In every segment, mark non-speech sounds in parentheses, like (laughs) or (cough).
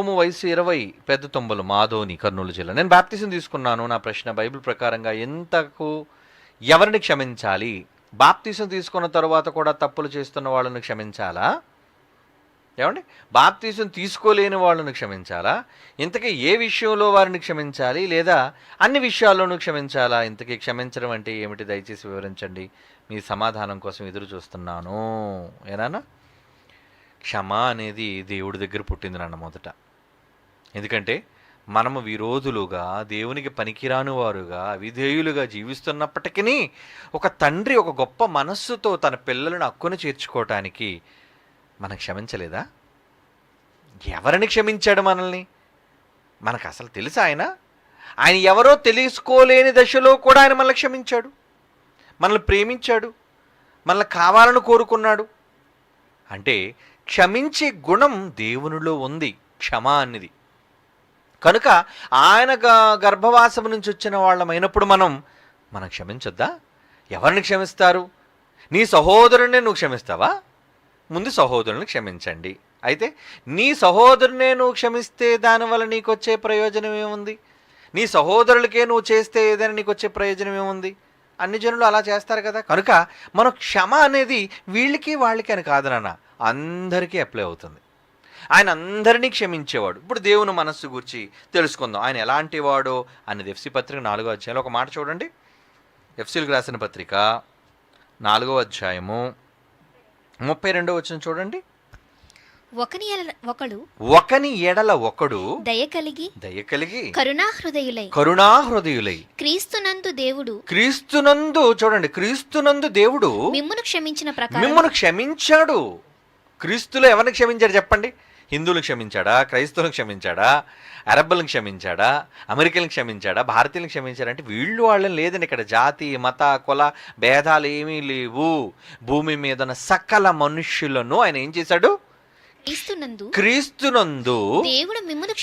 సోము వయసు ఇరవై పెద్ద తొంబలు మాధోని కర్నూలు జిల్లా. నేను బాప్తిజం తీసుకున్నాను నా ప్రశ్న బైబిల్ ప్రకారంగా ఎంతకు ఎవరిని క్షమించాలి? బాప్తిజం తీసుకున్న తర్వాత కూడా తప్పులు చేస్తున్న వాళ్ళని క్షమించాలా? ఏమండి? బాప్తీసం తీసుకోలేని వాళ్ళను క్షమించాలా? ఇంతకీ ఏ విషయంలో వారిని క్షమించాలి? లేదా అన్ని విషయాల్లోనూ క్షమించాలా? ఇంతకీ క్షమించడం అంటే ఏమిటి? దయచేసి వివరించండి. మీ సమాధానం కోసం ఎదురు చూస్తున్నాను. ఏనా క్షమ అనేది దేవుడి దగ్గర పుట్టింది నాన్న మొదట. ఎందుకంటే మనము విరోధులుగా దేవునికి పనికిరాని వారుగా విధేయులుగా జీవిస్తున్నప్పటికీ ఒక తండ్రి ఒక గొప్ప మనస్సుతో తన పిల్లలను హక్కును చేర్చుకోవటానికి మనం క్షమించలేదా? ఎవరిని క్షమించాడు మనల్ని? మనకు అసలు తెలుసా ఆయన? ఆయన ఎవరో తెలుసుకోలేని దశలో కూడా ఆయన మనల్ని క్షమించాడు. మనల్ని ప్రేమించాడు. మనల్ని కావాలని కోరుకున్నాడు. అంటే క్షమించే గుణం దేవునిలో ఉంది క్షమ అన్నది. కనుక ఆయన గ- గర్భవాసం నుంచి వచ్చిన వాళ్ళమైనప్పుడు మనం మనం క్షమించొద్దా? ఎవరిని క్షమిస్తారు? నీ సహోదరుడినే నువ్వు క్షమిస్తావా? ముందు సహోదరుని క్షమించండి. అయితే నీ సహోదరునే నువ్వు క్షమిస్తే దానివల్ల నీకు వచ్చే ప్రయోజనం ఏముంది? నీ సహోదరులకే నువ్వు చేస్తే ఏదైనా నీకు వచ్చే ప్రయోజనం ఏముంది? అన్ని జనులు అలా చేస్తారు కదా? కనుక మనం క్షమ అనేది వీళ్ళకి వాళ్ళకి అని కాదు నాన్న. అందరికీ అప్లై అవుతుంది. ఆయన అందరినీ క్షమించేవాడు. ఇప్పుడు దేవుని మనస్సు గురించి తెలుసుకుందాం. ఆయన ఎలాంటి వాడో అనేది ఎఫ్సి పత్రిక నాలుగో అధ్యాయంలో ఒక మాట చూడండి. ఎఫ్సీలకు రాసిన పత్రిక నాలుగో అధ్యాయము ముప్పై రెండో వచ్చిన చూడండి. ఒకని ఒకడు ఒకని ఎడల ఒకడు దయ కలిగి దయ కలిగి కరుణాహృదయులై కరుణాహృదయులై క్రీస్తునందు దేవుడు క్రీస్తునందు చూడండి. క్రీస్తునందు దేవుడు మిమ్మును క్షమించిన ప్రకారం మిమ్మల్ని క్షమించాడు. క్రీస్తులో ఎవరిని క్షమించాడు చెప్పండి? హిందువులను క్షమించాడా? క్రైస్తవులను క్షమించాడా? అరబ్బులను క్షమించాడా? అమెరికలను క్షమించాడా? భారతీయులను క్షమించాడంటే వీళ్ళు వాళ్ళని లేదండి ఇక్కడ. జాతి మత కుల భేదాలు ఏమీ లేవు. భూమి మీద ఉన్న సకల మనుష్యులను ఆయన ఏం చేశాడు? క్రీస్తునందు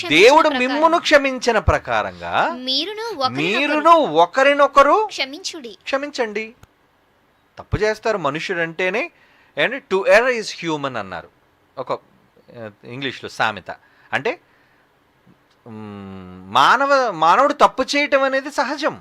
దేవుడు మిమ్మును క్షమించిన ప్రకారంగా మీరును ఒకరినొకరు క్షమించుడి. క్షమించండి. తప్పు చేస్తారు మనుషుడు అంటేనే and to err is human అన్నారు. ఒక ఇంగ్లీష్లో సామెత. అంటే మానవ మానవుడు తప్పు చేయటం అనేది సహజం.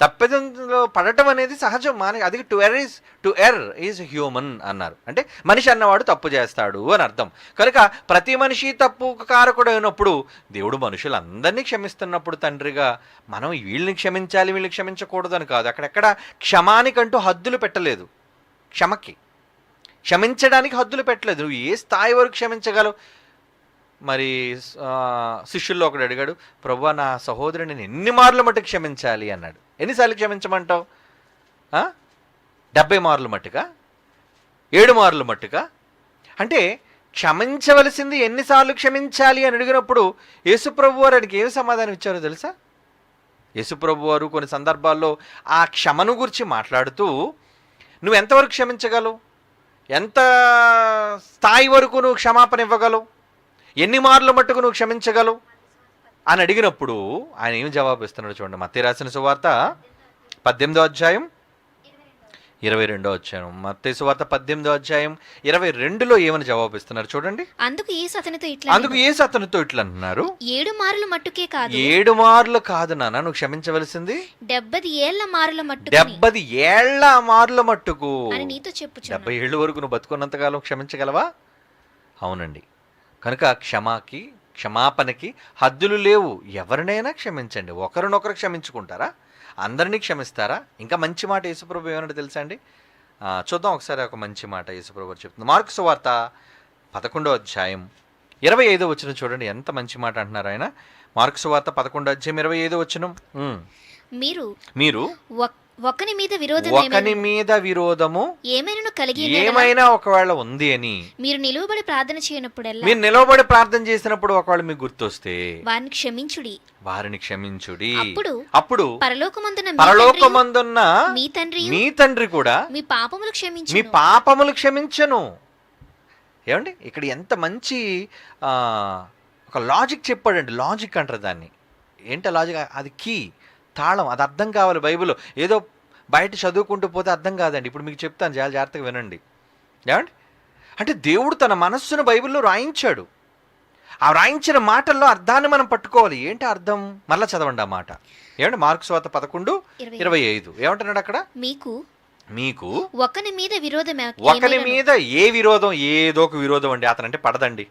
తప్పిదంలో పడటం అనేది సహజం. మాన అది to err is to err is human అన్నారు. అంటే మనిషి అన్నవాడు తప్పు చేస్తాడు అని అర్థం. కనుక ప్రతి మనిషి తప్పు కారకుడు అయినప్పుడు దేవుడు మనుషులందరినీ క్షమిస్తున్నప్పుడు తండ్రిగా మనం వీళ్ళని క్షమించాలి వీళ్ళని క్షమించకూడదు అని కాదు. అక్కడెక్కడ క్షమానికంటూ హద్దులు పెట్టలేదు. క్షమకి. క్షమించడానికి హద్దులు పెట్టలేదు. నువ్వు ఏ స్థాయి వరకు క్షమించగలవు? మరి శిష్యుల్లో ఒకడు అడిగాడు ప్రభు నా సహోదరుని నేను ఎన్ని మార్లు మట్టుకు క్షమించాలి? అన్నాడు. ఎన్నిసార్లు క్షమించమంటావు? డెబ్బై మార్లు మట్టుగా ఏడు మార్లు మట్టుగా అంటే క్షమించవలసింది ఎన్నిసార్లు క్షమించాలి అని అడిగినప్పుడు యేసుప్రభు వారు ఆయనకి ఏమి సమాధానం ఇచ్చారో తెలుసా? యేసుప్రభు వారు కొన్ని సందర్భాల్లో ఆ క్షమను గురించి మాట్లాడుతూ నువ్వు ఎంతవరకు క్షమించగలవు? ఎంత స్థాయి వరకు నువ్వు క్షమాపణ ఇవ్వగలవు? ఎన్ని మార్లు మట్టుకు నువ్వు క్షమించగలవు? అని అడిగినప్పుడు ఆయన ఏం జవాబు ఇస్తున్నాడు చూడండి. మత్తి రాసిన సువార్త పద్దెనిమిదో అధ్యాయం ఇరవై రెండో అధ్యాయం. మత్తే సువార్త పద్దెనిమిదో అధ్యాయం ఇరవై రెండులో ఏమని జవాబు ఇస్తున్నారు చూడండి. అందుకు యేసు అతనితో ఇట్లా అందుకు ఏ అతనితో ఇట్లా అంటున్నారు ఏడు మారుల మట్టుకే కాదు. ఏడు మార్లు కాదు నాన్న నువ్వు క్షమించవలసింది. డెబ్బది ఏళ్ళ మారుల మట్టుకు డెబ్బది ఏళ్ళ మార్ల మట్టుకు. అని నీతో చెప్పుచున్నాను డెబ్బై ఏళ్ళ వరకు నువ్వు బతుకున్నంతకాలం క్షమించగలవా? అవునండి. కనుక క్షమాకి క్షమాపణకి హద్దులు లేవు. ఎవరినైనా క్షమించండి. ఒకరినొకరు క్షమించుకుంటారా? అందరినీ క్షమిస్తారా? ఇంకా మంచి మాట యేసుప్రభు ఏమన్నాడు తెలుసా అండి? చూద్దాం ఒకసారి ఒక మంచి మాట యేసుప్రభు చెప్తుంది. మార్కు సువార్త పదకొండో అధ్యాయం ఇరవై ఐదో వచ్చిన చూడండి. ఎంత మంచి మాట అంటున్నారు ఆయన. మార్కు సువార్త పదకొండో అధ్యాయం ఇరవై ఐదో వచ్చిన మీరు మీరు ఒకని మీద విరోధం ఒకని మీద విరోధము ఏమైనా కలిగి ఏమైనా ఒకవేళ ఉంది అని. మీరు నిలువబడి ప్రార్థన చేయనప్పుడల్లా? మీరు నిలవబడి ప్రార్థన చేసినప్పుడు ఒకవేళ మీకు గుర్తొస్తే? వారిని క్షమించుడి. వారిని క్షమించుడి. అప్పుడు అప్పుడు పరలోకమందున మీ పరలోకమందున్న మీ తండ్రి మీ తండ్రి కూడా మీ పాపములు మీ క్షమించు పాపములు క్షమించను. ఏమండి? ఇక్కడ ఎంత మంచి ఆ, ఒక లాజిక్ చెప్పాడండి. లాజిక్ అంటారు దాన్ని. ఏంటి లాజిక్ అది కీ తాళం అది అర్థం కావాలి బైబిల్లో. ఏదో బయట చదువుకుంటూ పోతే అర్థం కాదండి. ఇప్పుడు మీకు చెప్తాను చాలా జాగ్రత్తగా వినండి. ఏమండి? అంటే దేవుడు తన మనస్సును బైబిల్లో రాయించాడు. ఆ రాయించిన మాటల్లో అర్థాన్ని మనం పట్టుకోవాలి. ఏంటి అర్థం? మళ్ళా చదవండి ఆ మాట. ఏమంటే మార్క్స్ వాత పదకొండు ఇరవై ఐదు. ఏమంటున్నాడు అక్కడ? మీకు మీకు ఒకని మీద విరోధం ఒకరి మీద ఏ విరోధం? ఏదో ఒక విరోధం అండి. అతనంటే పడదండి.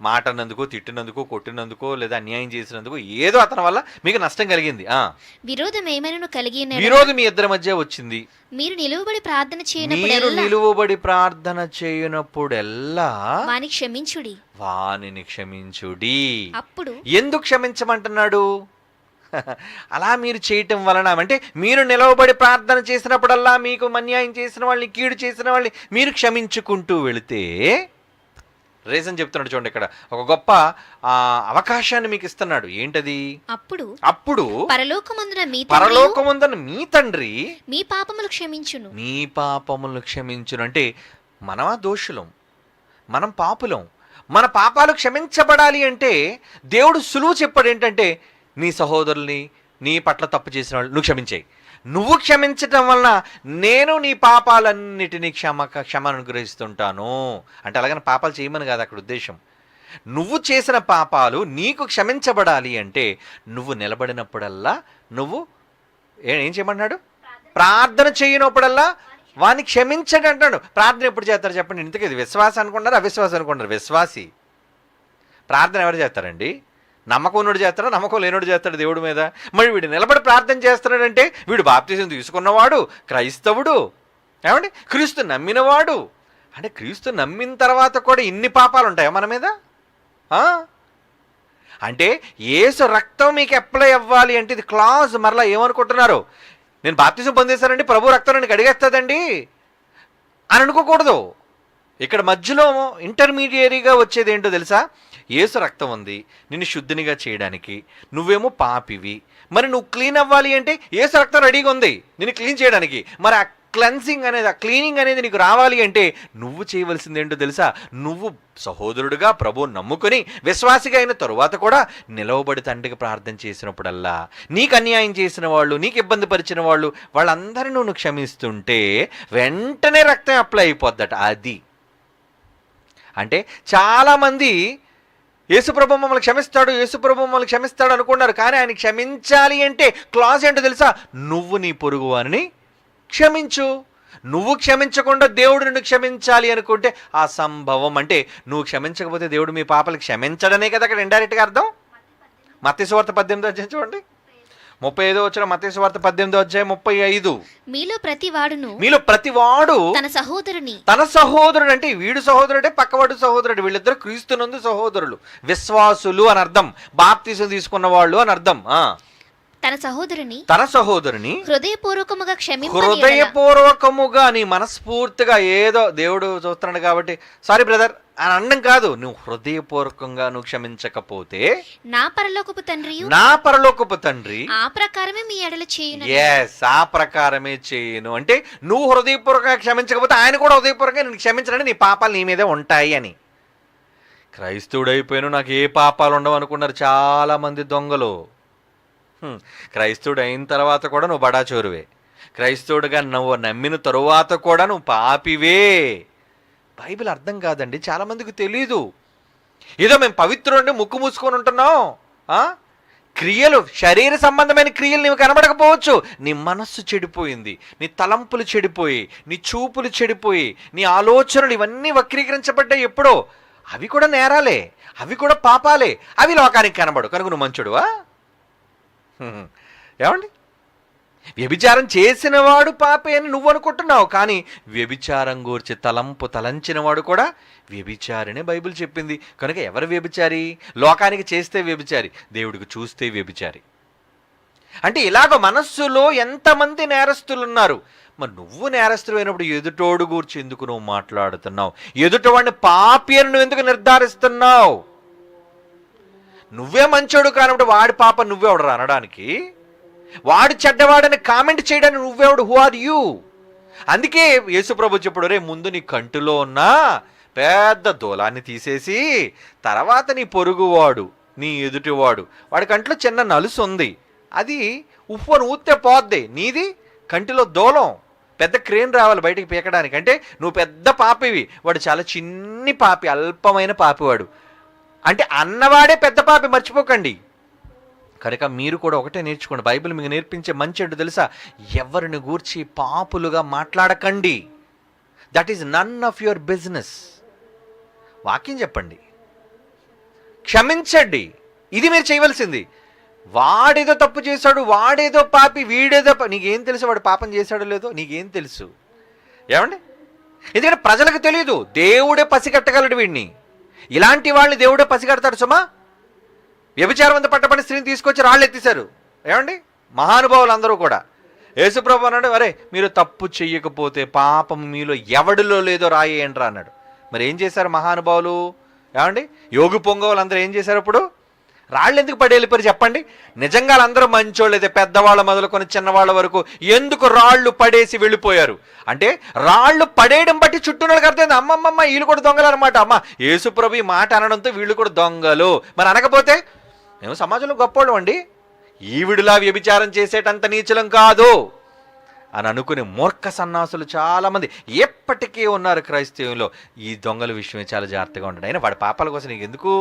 మాట అన్నందుకు తిట్టినందుకు కొట్టినందుకు లేదా అన్యాయం చేసినందుకు ఏదో అతని వల్ల మీకు నష్టం కలిగింది. ఆ. విరోధం ఏమైనా కలిగి విరోధం మీ ఇద్దరి మధ్య వచ్చింది. మీరు నిలువబడి ప్రార్థన మీరు నిలువబడి ప్రార్థన చేయనప్పుడెల్లా వాని క్షమించుడి. వానిని క్షమించుడి. అప్పుడు? ఎందుకు క్షమించమంటున్నాడు? (laughs) అలా మీరు చేయటం వలన అంటే మీరు నిలవబడి ప్రార్థన చేసినప్పుడల్లా మీకు అన్యాయం చేసిన వాళ్ళని కీడు చేసిన వాళ్ళని మీరు క్షమించుకుంటూ వెళితే రీజన్ చెప్తున్నాడు చూడండి ఇక్కడ. ఒక గొప్ప అవకాశాన్ని మీకు ఇస్తున్నాడు. ఏంటది? అప్పుడు అప్పుడు పరలోకమందున మీ పరలోకముందన మీ తండ్రి మీ పాపములు క్షమించును. నీ పాపములను క్షమించును. అంటే మనమా దోషులం? మనం పాపులం? మన పాపాలు క్షమించబడాలి అంటే దేవుడు సులువు చెప్పాడు ఏంటంటే నీ సహోదరుల్ని నీ పట్ల తప్పు చేసిన వాళ్ళు నువ్వు క్షమించేయి. నువ్వు క్షమించటం వలన నేను నీ పాపాలన్నిటినీ క్షమ క్షమను అనుగ్రహిస్తుంటాను. అంటే అలాగని పాపాలు చేయమని కాదు అక్కడ ఉద్దేశం. నువ్వు చేసిన పాపాలు నీకు క్షమించబడాలి అంటే నువ్వు నిలబడినప్పుడల్లా నువ్వు ఏం చేయమన్నాడు? ప్రార్థన చేయనప్పుడల్లా వాని క్షమించండి అంటాడు. ప్రార్థన ఎప్పుడు చేస్తారు చెప్పండి? ఇంతకీ ఇది విశ్వాసం అనుకుంటారు అవిశ్వాసం అనుకుంటారు విశ్వాసి. ప్రార్థన ఎవరు చేస్తారండి? నమ్మకం చేస్తాడా? నమ్మకం లేనుడు చేస్తాడు దేవుడి మీద? మరి వీడు నిలబడి ప్రార్థన చేస్తున్నాడంటే వీడు బాప్తిజం తీసుకున్నవాడు క్రైస్తవుడు. ఏమండి? క్రీస్తు నమ్మినవాడు. అంటే క్రీస్తు నమ్మిన తర్వాత కూడా ఇన్ని పాపాలు ఉంటాయా మన మీద? అంటే ఏసు రక్తం మీకు అప్లై అవ్వాలి అంటే ఇది క్లాజ్ మరలా ఏమనుకుంటున్నారు? నేను బాప్తిజం పొందేశానండి ప్రభు రక్తం నన్ను అడిగేస్తుందండి అని అనుకోకూడదు. ఇక్కడ మధ్యలో ఇంటర్మీడియరీగా వచ్చేది ఏంటో తెలుసా? ఏసు రక్తం ఉంది. నిన్ను శుద్ధినిగా చేయడానికి నువ్వేమో పాపివి. మరి నువ్వు క్లీన్ అవ్వాలి అంటే ఏసు రక్తం రెడీగా ఉంది. నిన్ను క్లీన్ చేయడానికి. మరి ఆ క్లెన్సింగ్ అనేది ఆ క్లీనింగ్ అనేది నీకు రావాలి అంటే నువ్వు చేయవలసింది ఏంటో తెలుసా? నువ్వు సహోదరుడుగా ప్రభు నమ్ముకొని విశ్వాసిగా అయిన తరువాత కూడా నిలవబడి తండ్రికి ప్రార్థన చేసినప్పుడల్లా నీకు అన్యాయం చేసిన వాళ్ళు నీకు ఇబ్బంది పరిచిన వాళ్ళు వాళ్ళందరినీ నువ్వు క్షమిస్తుంటే వెంటనే రక్తం అప్లై అయిపోద్దట. అది అంటే చాలామంది యేసుప్రభు మమ్మల్ని క్షమిస్తాడు యేసుప్రభు మమ్మల్ని క్షమిస్తాడు అనుకున్నారు. కానీ ఆయన క్షమించాలి అంటే క్లాస్ ఏంటో తెలుసా? నువ్వు నీ పొరుగు వారిని క్షమించు. నువ్వు క్షమించకుండా దేవుడు నిన్ను క్షమించాలి అనుకుంటే అసంభవం అంటే నువ్వు క్షమించకపోతే దేవుడు మీ పాపలు క్షమించడనే కదా అక్కడ ఇండైరెక్ట్గా అర్థం? మత్స్యవార్త పద్దెనిమిది అధ్యాయం చూడండి. ముప్పై ఐదో వచ్చిన మత్స్యవార్త పద్దెనిమిదో అధ్యాయం ముప్పై ఐదు. మీలో ప్రతి వాడును మీలో ప్రతివాడు తన సహోదరుని తన సహోదరుడు అంటే వీడు సహోదరుడే పక్కవాడు సహోదరుడు వీళ్ళిద్దరు క్రీస్తునందు సహోదరులు. విశ్వాసులు అని అర్థం. బాప్తీసం తీసుకున్న వాళ్ళు అని అర్థం. ఆ. తన సహోదరుని తన సహోదరుని హృదయపూర్వకముగా ఎడల హృదయపూర్వకముగా నీ మనస్ఫూర్తిగా ఏదో దేవుడు చూస్తున్నాడు కాబట్టి సారీ బ్రదర్ అని అనడం కాదు. నువ్వు హృదయపూర్వకంగా నువ్వు క్షమించకపోతే నా పరలోకపు తండ్రియు నా పరలోకపు తండ్రి ఆ ప్రకారమే మీ ఎడల చేయున ఎస్ ఆ ప్రకారమే చేయను. అంటే నువ్వు హృదయపూర్వకంగా క్షమించకపోతే ఆయన కూడా హృదయపూర్వకంగా నేను క్షమించడానికి నీ పాపాలు నీ మీదే ఉంటాయి అని. క్రైస్తవుడైపోయాను నాకు ఏ పాపాలు ఉండవు అనుకున్నారు చాలా మంది దొంగలు. క్రైస్తవుడు అయిన తర్వాత కూడా నువ్వు బడాచోరువే క్రైస్తవుడిగా నువ్వు నమ్మిన తరువాత కూడా నువ్వు పాపివే. బైబిల్ అర్థం కాదండి. చాలామందికి తెలీదు. ఏదో మేము పవిత్రుండి ముక్కు మూసుకొని ఉంటున్నాం. ఆ? క్రియలు శరీర సంబంధమైన క్రియలు నీవు కనబడకపోవచ్చు. నీ మనస్సు చెడిపోయింది. నీ తలంపులు చెడిపోయి నీ చూపులు చెడిపోయి నీ ఆలోచనలు ఇవన్నీ వక్రీకరించబడ్డాయి ఎప్పుడో. అవి కూడా నేరాలే. అవి కూడా పాపాలే. అవి లోకానికి కనబడు కనుక నువ్వు మంచుడువా? ఏమండి? వ్యభిచారం చేసినవాడు పాపే అని నువ్వు అనుకుంటున్నావు కానీ వ్యభిచారం గూర్చి తలంపు తలంచినవాడు కూడా వ్యభిచారినే బైబిల్ చెప్పింది. కనుక ఎవరు వ్యభిచారి? లోకానికి చేస్తే వ్యభిచారి దేవుడికి చూస్తే వ్యభిచారి. అంటే ఇలాగ మనస్సులో ఎంతమంది నేరస్తులు ఉన్నారు మరి నువ్వు నేరస్తులు అయినప్పుడు ఎదుటోడు గూర్చి ఎందుకు నువ్వు మాట్లాడుతున్నావు? ఎదుటవాడిని పాపి అని నువ్వు ఎందుకు నిర్ధారిస్తున్నావు? నువ్వే మంచోడు కానప్పుడు వాడి పాప నువ్వెవడు అనడానికి. వాడు చెడ్డవాడని కామెంట్ చేయడానికి నువ్వెవడు హూ ఆర్ యూ అందుకే యేసుప్రభు చెప్పుడు రే ముందు నీ కంటిలో ఉన్న పెద్ద దూలాన్ని తీసేసి తర్వాత నీ పొరుగువాడు నీ ఎదుటివాడు వాడి కంటిలో చిన్న నలుసు ఉంది. అది ఉప్పు ఊతే పోద్ది. నీది కంటిలో దూలం. పెద్ద క్రేన్ రావాలి బయటికి పీకడానికి. అంటే నువ్వు పెద్ద పాపివి. వాడు చాలా చిన్ని పాపి అల్పమైన పాపివాడు. అంటే అన్నవాడే పెద్ద పాపి మర్చిపోకండి. కనుక మీరు కూడా ఒకటే నేర్చుకోండి. బైబిల్ మీకు నేర్పించే మంచి ఏంటో తెలుసా? ఎవరిని గూర్చి పాపులుగా మాట్లాడకండి. That is none of your business వాక్యం చెప్పండి. క్షమించండి. ఇది మీరు చేయవలసింది. వాడేదో తప్పు చేశాడు వాడేదో పాపి వీడేదో నీకేం తెలుసు వాడు పాపం చేశాడో లేదో? నీకేం తెలుసు? ఏమండి? ఎందుకంటే ప్రజలకు తెలియదు దేవుడే పసిగట్టగలడు వీడిని. ఇలాంటి వాళ్ళని దేవుడే పసిగడతాడు సుమా. వ్యభిచారవంత పట్టబడిన స్త్రీని తీసుకొచ్చి రాళ్ళు ఎత్తేశారు. ఏమండి? మహానుభావులు అందరూ కూడా యేసుప్రభు అన్నాడు అరే మీరు తప్పు చెయ్యకపోతే పాపం మీలో ఎవడిలో లేదో రాయేయండ్రా అన్నాడు. మరి ఏం చేశారు మహానుభావులు? ఏమండి? యోగి పొంగవులు అందరూ ఏం చేశారు ఇప్పుడు రాళ్ళు ఎందుకు పడి వెళ్ళిపోయారు చెప్పండి? నిజంగా వాళ్ళందరూ మంచోళ్ళు అయితే పెద్దవాళ్ళ మొదలుకొని చిన్నవాళ్ళ వరకు ఎందుకు రాళ్ళు పడేసి వెళ్ళిపోయారు? అంటే రాళ్ళు పడేయడం బట్టి చుట్టూ వాళ్ళకి అర్థమైంది. అమ్మమ్మమ్మ వీళ్ళు కూడా దొంగలు అనమాట అమ్మ యేసుప్రభు ఈ మాట అనడంతో వీళ్ళు కూడా దొంగలు. మరి అనకపోతే మేము సమాజంలో గొప్పోళ్ళం అండి. ఈవిడిలా వ్యభిచారం చేసేటంత నీచలం కాదు అని అనుకునే మూర్ఖ సన్నాసులు చాలామంది ఎప్పటికీ ఉన్నారు క్రైస్తవంలో ఈ దొంగల విషయమే చాలా జాగ్రత్తగా ఉంటాడు అయినా వాడి పాపాల కోసం నీకు ఎందుకు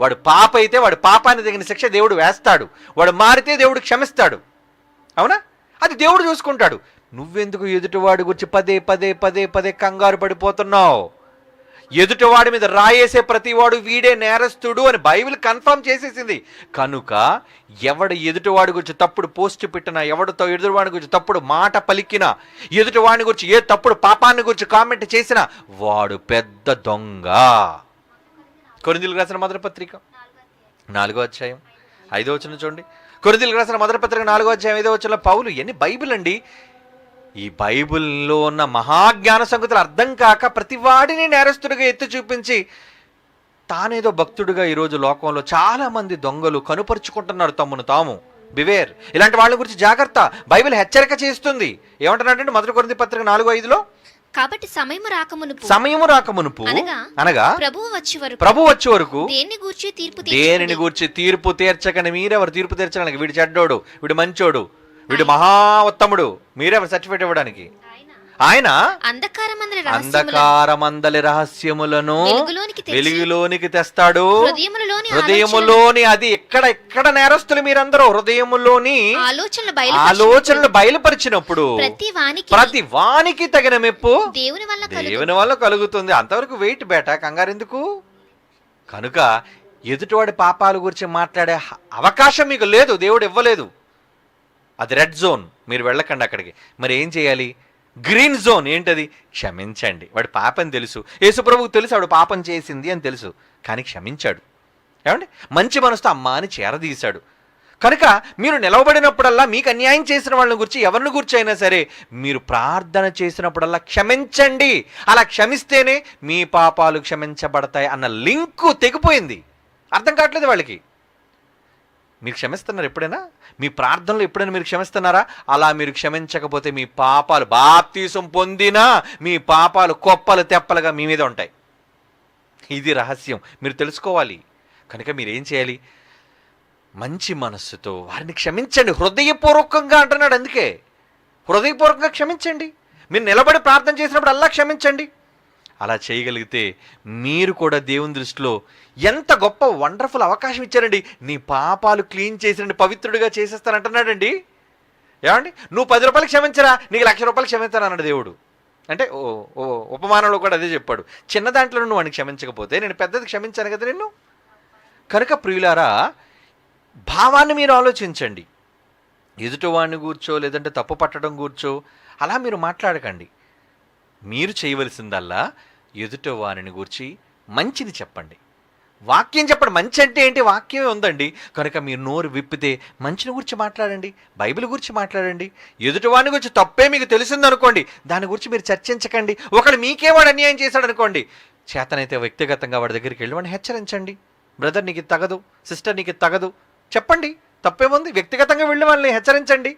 వాడు పాప అయితే వాడు పాపాన్ని తగిన శిక్ష దేవుడు వేస్తాడు. వాడు మారితే దేవుడు క్షమిస్తాడు. అవునా? అది దేవుడు చూసుకుంటాడు. నువ్వెందుకు ఎదుటివాడి గురించి పదే పదే పదే పదే కంగారు పడిపోతున్నావు? ఎదుటివాడి మీద రాయేసే ప్రతివాడు వీడే నేరస్తుడు అని బైబిల్ కన్ఫర్మ్ చేసేసింది. కనుక ఎవడు ఎదుటివాడి గురించి తప్పుడు పోస్ట్ పెట్టినా ఎవడితో ఎదుటివాడి గురించి తప్పుడు మాట పలికినా ఎదుటివాడిని గురించి ఏ తప్పుడు పాపాన్ని గురించి కామెంట్ చేసినా వాడు పెద్ద దొంగ. కొరిందులకు రాసిన మొదటి పత్రిక? నాలుగో అధ్యాయం. ఐదో వచ్చిన చూడండి. కొరిందులకు రాసిన మొదటి పత్రిక నాలుగో అధ్యాయం ఐదో వచ్చిన పౌలు ఎన్ని బైబిల్ అండి? ఈ బైబిల్లో ఉన్న మహాజ్ఞాన సంగతులు అర్థం కాక ప్రతివాడిని నేరస్తుడిగా ఎత్తి చూపించి తానేదో భక్తుడిగా ఈరోజు లోకంలో చాలామంది దొంగలు కనుపరుచుకుంటున్నారు తమ్మును తాము. బివేర్ ఇలాంటి వాళ్ళ గురించి జాగ్రత్త. బైబిల్ హెచ్చరిక చేస్తుంది. ఏమంటున్నాడంటే మొదటి కొరింది పత్రిక నాలుగు ఐదులో? కాబట్టి సమయము రాకమునుపు. సమయము రాకమునుపు. అనగా ప్రభువు వచ్చి వరకు. ప్రభు వచ్చే వరకు దేన్ని గూర్చి తీర్పు దేనిని గూర్చి తీర్పు తీర్చకని మీరెవరు? తీర్పు తీర్చడానికి వీడు చెడ్డోడు వీడు మంచోడు వీడు మహా ఉత్తముడు. మీరెవరు సర్టిఫికేట్ ఇవ్వడానికి? ఆయన అంధకారమందలి రహస్యములను వెలుగులోనికి తెస్తాడు. హృదయములోని అది ఎక్కడ ఎక్కడ నేరస్తులు మీరందరూ హృదయములోని ఆలోచనలు బయలు ఆలోచనలు బయలుపరిచినప్పుడు ప్రతి వానికి తగిన మెప్పు దేవుని వల్ల కలుగుతుంది. అంతవరకు వెయిట్ బేట కంగారెందుకు కనుక ఎదుటివాడి పాపాల గురించి మాట్లాడే అవకాశం మీకు లేదు దేవుడు ఇవ్వలేదు. అది రెడ్ జోన్. మీరు వెళ్ళకండి అక్కడికి. మరి ఏం చేయాలి? గ్రీన్ జోన్ ఏంటది? క్షమించండి వాడి పాపం తెలుసు. యేసుప్రభుకు తెలుసు వాడు పాపం చేసింది అని తెలుసు. కానీ క్షమించాడు. ఏమండి? మంచి మనసుతో అమ్మ అని చేరదీశాడు. కనుక మీరు నిలవబడినప్పుడల్లా మీకు అన్యాయం చేసిన వాళ్ళని గురించి ఎవరిని గురించి అయినా సరే మీరు ప్రార్థన చేసినప్పుడల్లా క్షమించండి. అలా క్షమిస్తేనే మీ పాపాలు క్షమించబడతాయి అన్న లింకు తెగిపోయింది. అర్థం కావట్లేదు వాళ్ళకి. మీరు క్షమిస్తున్నారు ఎప్పుడైనా? మీ ప్రార్థనలు ఎప్పుడైనా మీరు క్షమిస్తున్నారా? అలా మీరు క్షమించకపోతే మీ పాపాలు బాప్తీసం పొందినా మీ పాపాలు కొప్పలు తెప్పలుగా మీ మీద ఉంటాయి. ఇది రహస్యం. మీరు తెలుసుకోవాలి. కనుక మీరేం చేయాలి? మంచి మనస్సుతో వారిని క్షమించండి. హృదయపూర్వకంగా అంటున్నాడు అందుకే. హృదయపూర్వకంగా క్షమించండి. మీరు నిలబడి ప్రార్థన చేసినప్పుడు అల్లా క్షమించండి. అలా చేయగలిగితే మీరు కూడా దేవుని దృష్టిలో ఎంత గొప్ప వండర్ఫుల్ అవకాశం ఇచ్చారండి. నీ పాపాలు క్లీన్ చేసినండి పవిత్రుడిగా చేసేస్తానంటున్నాడండి. ఏమండి? నువ్వు పది రూపాయలు క్షమించరా? నీకు లక్ష రూపాయలు క్షమించరా అన్నాడు దేవుడు. అంటే ఓ ఓ ఉపమానంలో కూడా అదే చెప్పాడు. చిన్న దాంట్లో నువ్వు వాడిని క్షమించకపోతే నేను పెద్దది క్షమించాను కదా నిన్ను? కనుక ప్రియులారా భావాన్ని మీరు ఆలోచించండి. ఎదుటివాడిని కూర్చో లేదంటే తప్పు పట్టడం కూర్చో అలా మీరు మాట్లాడకండి. మీరు చేయవలసిందల్లా ఎదుటివారిని గురించి మంచిది చెప్పండి. వాక్యం చెప్పండి మంచి అంటే ఏంటి? వాక్యమే ఉందండి. కనుక మీరు నోరు విప్పితే మంచిని గురించి మాట్లాడండి బైబిల్ గురించి మాట్లాడండి. ఎదుటివాడిని గురించి తప్పే మీకు తెలిసిందనుకోండి. దాని గురించి మీరు చర్చించకండి. ఒకడు మీకే వాడు అన్యాయం చేశాడు అనుకోండి చేతనైతే వ్యక్తిగతంగా వాడి దగ్గరికి వెళ్ళి వాడిని హెచ్చరించండి. బ్రదర్ నీకు తగదు సిస్టర్ నీకు తగదు. చెప్పండి. తప్పేముంది? వ్యక్తిగతంగా వెళ్ళి వాళ్ళని హెచ్చరించండి.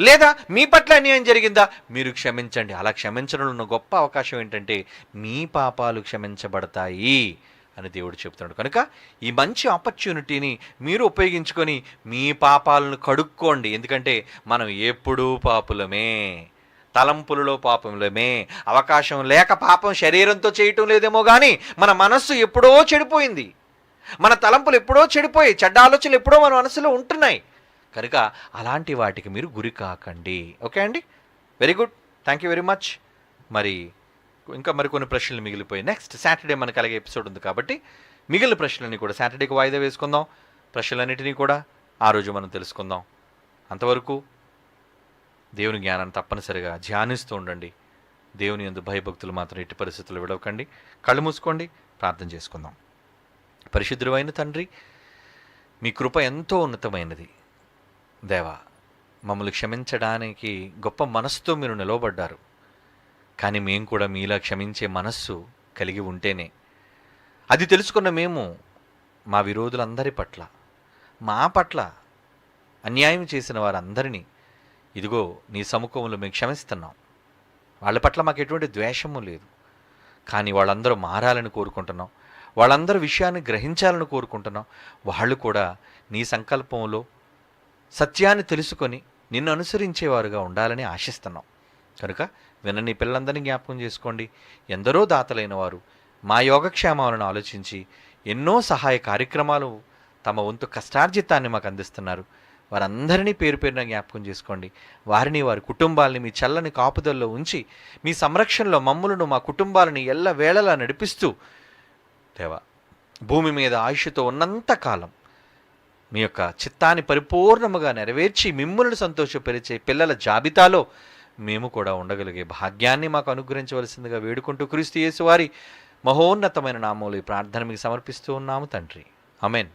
లేదా మీ పట్ల అన్యాయం జరిగిందా? మీరు క్షమించండి. అలా క్షమించడంలో ఉన్న గొప్ప అవకాశం ఏంటంటే మీ పాపాలు క్షమించబడతాయి అని దేవుడు చెప్తున్నాడు. కనుక ఈ మంచి ఆపర్చునిటీని మీరు ఉపయోగించుకొని మీ పాపాలను కడుక్కోండి. ఎందుకంటే మనం ఎప్పుడూ పాపులమే. తలంపులలో పాపం అవకాశం లేక పాపం శరీరంతో చేయటం లేదేమో కానీ మన మనస్సు ఎప్పుడో చెడిపోయింది. మన తలంపులు ఎప్పుడో చెడిపోయి చెడ్డ ఆలోచనలు ఎప్పుడో మన మనసులో ఉంటున్నాయి. కనుక అలాంటి వాటికి మీరు గురి కాకండి. ఓకే అండి? Very good thank you very much మరి ఇంకా మరికొన్ని ప్రశ్నలు మిగిలిపోయి నెక్స్ట్ సాటర్డే మనకు అలాగే ఎపిసోడ్ ఉంది కాబట్టి మిగిలిన ప్రశ్నలన్నీ కూడా సాటర్డేకి వాయిదా వేసుకుందాం. ప్రశ్నలన్నిటినీ కూడా ఆ రోజు మనం తెలుసుకుందాం. అంతవరకు దేవుని జ్ఞానాన్ని తప్పనిసరిగా ధ్యానిస్తూ ఉండండి. దేవుని ఎందు భయభక్తులు మాత్రం ఎట్టి పరిస్థితులు విడవకండి. కళ్ళు మూసుకోండి ప్రార్థన చేసుకుందాం. పరిశుద్ధుడైన తండ్రి మీ కృప ఎంతో ఉన్నతమైనది. దేవా మమ్మల్ని క్షమించడానికి గొప్ప మనస్సుతో మీరు నిలవబడ్డారు. కానీ మేము కూడా మీలా క్షమించే మనస్సు కలిగి ఉంటేనే. అది తెలుసుకున్న మేము మా విరోధులందరి పట్ల మా పట్ల అన్యాయం చేసిన వారందరినీ ఇదిగో నీ సముఖంలో మేము క్షమిస్తున్నాం. వాళ్ళ పట్ల మాకు ఎటువంటి ద్వేషము లేదు. కానీ వాళ్ళందరూ మారాలని కోరుకుంటున్నాం. వాళ్ళందరూ విషయాన్ని గ్రహించాలని కోరుకుంటున్నాం. వాళ్ళు కూడా నీ సంకల్పంలో సత్యాన్ని తెలుసుకొని నిన్ను అనుసరించేవారుగా ఉండాలని ఆశిస్తున్నాం. కనుక వినని పిల్లలందరినీ జ్ఞాపకం చేసుకోండి. ఎందరో దాతలైన వారు మా యోగక్షేమాలను ఆలోచించి ఎన్నో సహాయ కార్యక్రమాలు తమ వంతు కష్టార్జితాన్ని మాకు అందిస్తున్నారు. వారందరినీ పేరు పేరున జ్ఞాపకం చేసుకోండి. వారిని వారి కుటుంబాలని మీ చల్లని కాపుదల్లో ఉంచి మీ సంరక్షణలో మమ్ములను మా కుటుంబాలని ఎల్ల వేళలా నడిపిస్తూ దేవా భూమి మీద ఆయుష్తో ఉన్నంత కాలం మీ యొక్క చిత్తాన్ని పరిపూర్ణముగా నెరవేర్చి మిమ్ములను సంతోషపరిచే పిల్లల జాబితాలో మేము కూడా ఉండగలిగే భాగ్యాన్ని మాకు అనుగ్రహించవలసిందిగా వేడుకుంటూ క్రీస్తు యేసువారి మహోన్నతమైన నామంలో ఈ ప్రార్థన మీకు సమర్పిస్తూ ఉన్నాము తండ్రి. అమెన్